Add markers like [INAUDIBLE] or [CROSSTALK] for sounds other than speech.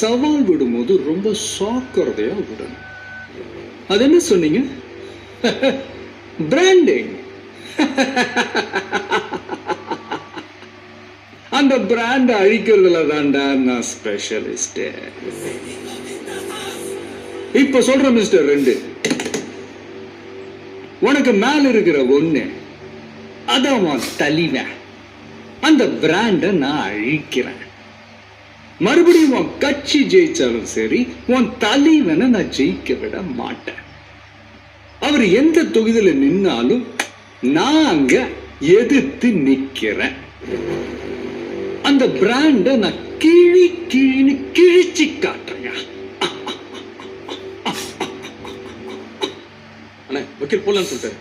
சவால் விடும்போது ரொம்ப சாக்கிறதையா விடணும். அது என்ன சொன்னீங்க? [LAUGHS] பிராண்டிங் [LAUGHS] அந்த பிராண்ட் அழிக்கிறதுல தான்டா நான் ஸ்பெஷலிஸ்ட் இப்ப சொல்றேன் மிஸ்டர் ரெண்டு. உனக்கு மேல இருக்கிற ஒண்ணு அதான் உன் தலிவன் அந்த பிராண்ட நான் அழிக்கிறேன். மறுபடியும் உன் கட்சி ஜெயிச்சாலும் சரி உன் தலைவனை நான் ஜெயிக்க விட மாட்டேன். அவர் எந்த தொகுதியில் நின்னாலும் நான் அங்க எதிர்த்து நிக்கிறேன். அந்த பிராண்ட நான் கிழி கிழின்னு கிழிச்சு காட்டுறேங்க அண்ணா வக்கீல் போலான்னு